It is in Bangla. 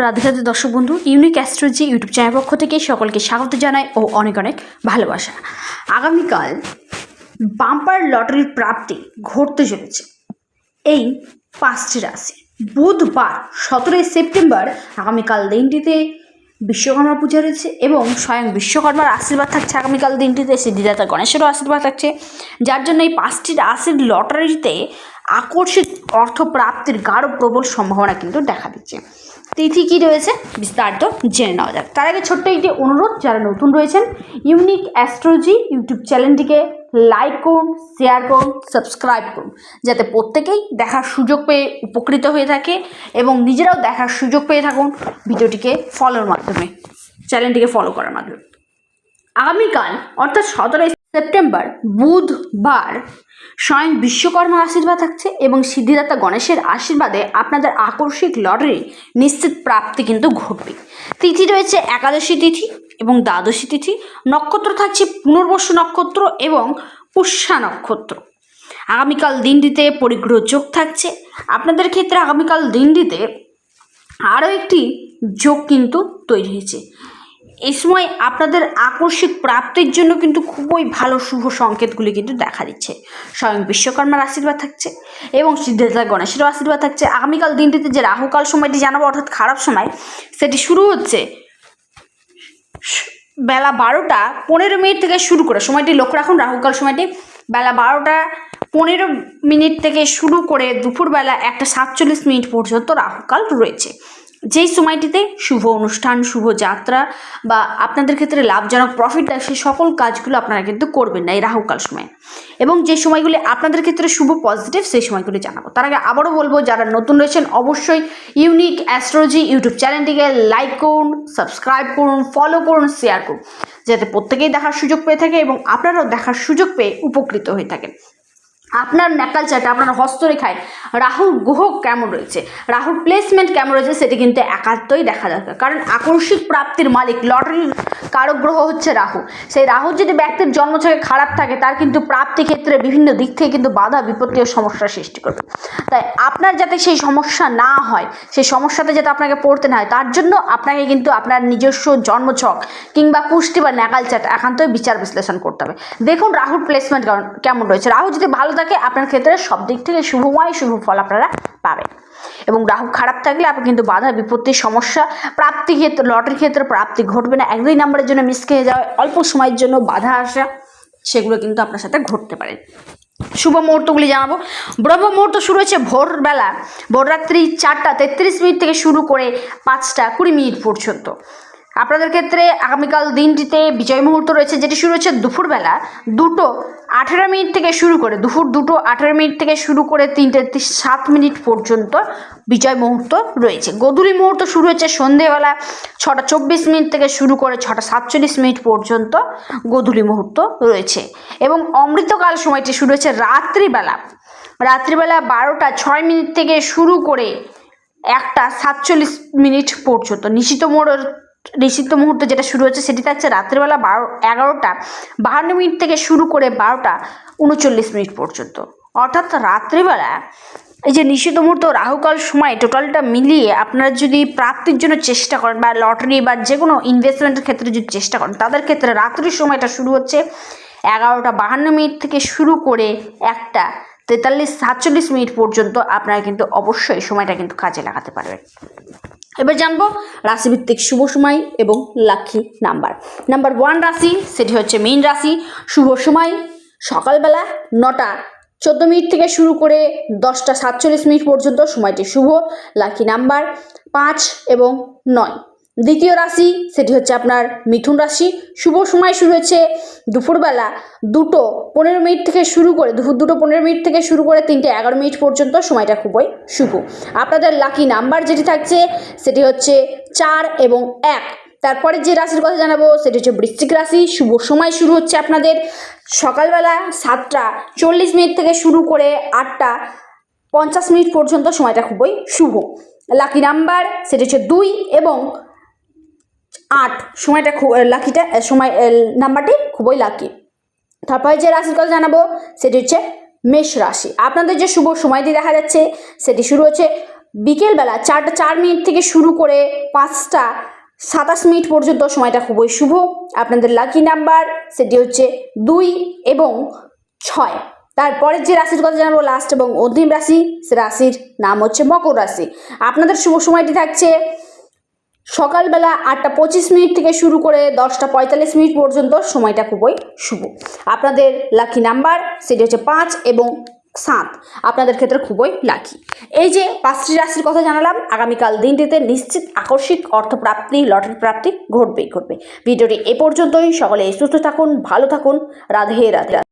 রাধে রাধে দর্শক বন্ধু ইউনিক অ্যাস্ট্রোলজি ইউটিউব চ্যানেল পক্ষ থেকে সকলকে স্বাগত জানাই ও অনেক অনেক ভালোবাসা। আগামীকাল বাম্পার লটারির প্রাপ্তি ঘটতে চলেছে। এই পাঁচটি রাশি, বুধবার সতেরোই সেপ্টেম্বর আগামীকাল দিনটিতে বিশ্বকর্মা পূজা রয়েছে এবং স্বয়ং বিশ্বকর্মার আশীর্বাদ থাকছে আগামীকাল দিনটিতে, সিদ্ধিদাতা গণেশেরও আশীর্বাদ থাকছে। যার জন্য এই পাঁচটি রাশির লটারিতে আকর্ষিত অর্থ প্রাপ্তির গাঢ় প্রবল সম্ভাবনা কিন্তু দেখা দিচ্ছে। তিথি কী রয়েছে? বিস্তারিত জেনে নেওয়া যাক। তার আগে ছোট্ট একটি অনুরোধ, যারা নতুন রয়েছেন, ইউনিক অ্যাস্ট্রোলজি ইউটিউব চ্যানেলটিকে লাইক করুন শেয়ার করুন সাবস্ক্রাইব করুন, যাতে প্রত্যেকেই দেখার সুযোগ পেয়ে উপকৃত হয়ে থাকে এবং নিজেরাও দেখার সুযোগ পেয়ে থাকুন ভিডিওটিকে ফলোর মাধ্যমে চ্যানেলটিকে ফলো করার মাধ্যমে। আগামীকাল, অর্থাৎ সতেরোই সেপ্টেম্বর, বুধবার স্বয়ং বিশ্বকর্মার আশীর্বাদ থাকছে এবং সিদ্ধিদাতা গণেশের আশীর্বাদে আপনাদের আকস্মিক লটারি নিশ্চিত প্রাপ্তি কিন্তু ঘটবে। তিথি রয়েছে একাদশী তিথি এবং দ্বাদশী তিথি। নক্ষত্র থাকছে পুনর্বসু নক্ষত্র এবং পুষ্যা নক্ষত্র। আগামীকাল দিনটিতে পরিগ্রহ যোগ থাকছে। আপনাদের ক্ষেত্রে আগামীকাল দিনটিতে আরও একটি যোগ কিন্তু তৈরি হয়েছে। এই সময় আপনাদের আকস্মিক প্রাপ্তির জন্য কিন্তু খুবই ভালো শুভ সংকেতগুলি কিন্তু দেখা দিচ্ছে। স্বয়ং বিশ্বকর্মার আশীর্বাদ থাকছে এবং সিদ্ধার্থ গণেশেরও আশীর্বাদ থাকছে। আগামীকাল দিনটিতে যে রাহুকাল সময়টি জানাব অর্থাৎ খারাপ সময়, সেটি শুরু হচ্ছে বেলা বারোটা পনেরো মিনিট থেকে শুরু করে, সময়টি লক্ষ্য রাখুন, রাহুকাল সময়টি বেলা বারোটা পনেরো মিনিট থেকে শুরু করে দুপুরবেলা একটা সাতচল্লিশ মিনিট পর্যন্ত রাহুকাল রয়েছে। যেই সময়টিতে শুভ অনুষ্ঠান, শুভ যাত্রা বা আপনাদের ক্ষেত্রে লাভজনক প্রফিট দেয় সেই সকল কাজগুলো আপনারা কিন্তু করবেন না এই রাহুকাল সময়ে। এবং যে সময়গুলি আপনাদের ক্ষেত্রে শুভ পজিটিভ সেই সময়গুলি জানাব। তার আগে আবারও বলব, যারা নতুন রয়েছেন, অবশ্যই ইউনিক অ্যাস্ট্রোলজি ইউটিউব চ্যানেলটিকে লাইক করুন সাবস্ক্রাইব করুন ফলো করুন শেয়ার করুন। যাতে প্রত্যেকেই দেখার সুযোগ পেয়ে থাকে এবং আপনারাও দেখার সুযোগ পেয়ে উপকৃত হয়ে থাকেন। আপনার ন্যাকাল আপনার হস্তরেখায় রাহুর গ্রহ কেমন রয়েছে? রাহুর প্লেসমেন্ট কেমন রয়েছে সেটি কিন্তু একাত্তই দেখা দরকার। কারণ আকস্মিক প্রাপ্তির মালিক লটারির কারক গ্রহ হচ্ছে রাহু। সেই রাহু যদি ব্যক্তির জন্মছকে খারাপ থাকে, তার কিন্তু প্রাপ্তি ক্ষেত্রে বিভিন্ন দিক থেকে কিন্তু বাধা, বিপত্তি ও সমস্যার সৃষ্টি করবে। তাই আপনার যাতে সেই সমস্যা না হয়, সেই সমস্যাতে যাতে আপনাকে পড়তে না হয়, তার জন্য আপনাকে কিন্তু আপনার নিজস্ব জন্মছক কিংবা পুষ্টি বা ন্যাকাল চার্ট একান্তই বিচার বিশ্লেষণ করতে হবে। দেখুন রাহুর প্লেসমেন্ট কেমন রয়েছে। রাহু যদি ভালো থাকে, আপনার ক্ষেত্রে সব দিক থেকে শুভময়, শুভ ফল আপনারা পাবেন। এবং রাহু খারাপ থাকলে আপনি কিন্তু বাধা, বিপত্তির সমস্যা, প্রাপ্তি ক্ষেত্রে লটারির ক্ষেত্রে প্রাপ্তি ঘটবে না। এক দুই নম্বরের জন্য মিস খেয়ে যাওয়া অল্প সময়ের জন্য বাধা আসা, সেগুলো কিন্তু আপনার সাথে ঘটতে পারে। শুভ মুহূর্তগুলি জানাব। ব্রহ্ম মুহূর্ত শুরু হয়েছে ভোরবেলা। ভোররাত্রি চারটা তেত্রিশ মিনিট থেকে শুরু করে পাঁচটা কুড়ি মিনিট পর্যন্ত। আপনাদের ক্ষেত্রে আগামীকাল দিনটিতে বিজয় মুহূর্ত রয়েছে, যেটি শুরু হচ্ছে দুপুরবেলা দুটো আঠেরো মিনিট থেকে শুরু করে, দুপুর দুটো আঠেরো মিনিট থেকে শুরু করে তিনটে সাত মিনিট পর্যন্ত বিজয় মুহূর্ত রয়েছে। গধূলি মুহূর্ত শুরু হচ্ছে সন্ধেবেলা ছটা চব্বিশ মিনিট থেকে শুরু করে ছটা সাতচল্লিশ মিনিট পর্যন্ত গধূলি মুহূর্ত রয়েছে। এবং অমৃতকাল সময়টি শুরু হচ্ছে রাত্রিবেলা। রাত্রিবেলা বারোটা ছয় মিনিট থেকে শুরু করে একটা সাতচল্লিশ মিনিট পর্যন্ত। নিশিত মোড়ের নিষিদ্ধ মুহূর্ত যেটা শুরু হচ্ছে সেটি থাকছে রাত্রিবেলা বারো এগারোটা, বাহান্ন মিনিট থেকে শুরু করে বারোটা উনচল্লিশ মিনিট পর্যন্ত। অর্থাৎ রাত্রিবেলা এই যে নিষিদ্ধ মুহূর্ত, রাহুকাল সময় টোটালটা মিলিয়ে আপনারা যদি প্রাপ্তির জন্য চেষ্টা করেন বা লটারি বা যে কোনো ইনভেস্টমেন্টের ক্ষেত্রে যদি চেষ্টা করেন, তাদের ক্ষেত্রে রাত্রির সময়টা শুরু হচ্ছে এগারোটা বাহান্ন মিনিট থেকে শুরু করে একটা তেতাল্লিশ, সাতচল্লিশ মিনিট পর্যন্ত আপনারা কিন্তু অবশ্যই সময়টা কিন্তু কাজে লাগাতে পারবেন। এবার জানব রাশিভিত্তিক শুভ সময় এবং লাক্ষী নাম্বার। নাম্বার ওয়ান রাশি, সেটি হচ্ছে মেইন রাশি। শুভ সময় সকালবেলা নটা, চোদ্দ মিনিট থেকে শুরু করে দশটা সাতচল্লিশ মিনিট পর্যন্ত সময়টি শুভ, লাকি নাম্বার পাঁচ এবং নয়। দ্বিতীয় রাশি, সেটি হচ্ছে আপনার মিথুন রাশি। শুভ সময় শুরু হচ্ছে দুপুরবেলা দুটো পনেরো মিনিট থেকে শুরু করে, দুপুর দুটো পনেরো মিনিট থেকে শুরু করে তিনটে এগারো মিনিট পর্যন্ত সময়টা খুবই শুভ। আপনাদের লাকি নাম্বার যেটি থাকছে, সেটি হচ্ছে চার এবং এক। তারপরে যে রাশির কথা জানাব, সেটি হচ্ছে বৃশ্চিক রাশি। শুভ সময় শুরু হচ্ছে আপনাদের সকালবেলা সাতটা চল্লিশ মিনিট থেকে শুরু করে আটটা পঞ্চাশ মিনিট পর্যন্ত সময়টা খুবই শুভ। লাকি নাম্বার সেটি হচ্ছে দুই এবং আট। সময়টা খুব লাকিটা সময় নাম্বারটি খুবই লাকি তারপরে যে রাশির কথা জানাব, সেটি হচ্ছে মেষ রাশি। আপনাদের যে শুভ সময়টি দেখা যাচ্ছে, সেটি শুরু হচ্ছে বিকেলবেলা চারটা চার মিনিট থেকে শুরু করে পাঁচটা সাতাশ মিনিট পর্যন্ত সময়টা খুবই শুভ। আপনাদের লাকি নাম্বার সেটি হচ্ছে দুই এবং ছয়। তারপরের যে রাশির কথা জানাব লাস্ট এবং অন্তিম রাশি, সে রাশির নাম হচ্ছে মকর রাশি। আপনাদের শুভ সময়টি থাকছে সকালবেলা আটটা পঁচিশ মিনিট থেকে শুরু করে দশটা পঁয়তাল্লিশ মিনিট পর্যন্ত সময়টা খুবই শুভ। আপনাদের লাকি নাম্বার সেটি হচ্ছে পাঁচ এবং সাত। আপনাদের ক্ষেত্রে খুবই লাকি এই যে পাঁচটি রাশির কথা জানালাম, আগামীকাল দিনটিতে নিশ্চিত আকস্মিক অর্থপ্রাপ্তি, লটারি প্রাপ্তি ঘটবেই ঘটবে। ভিডিওটি এ পর্যন্তই। সকলে সুস্থ থাকুন, ভালো থাকুন। রাধে রাধে।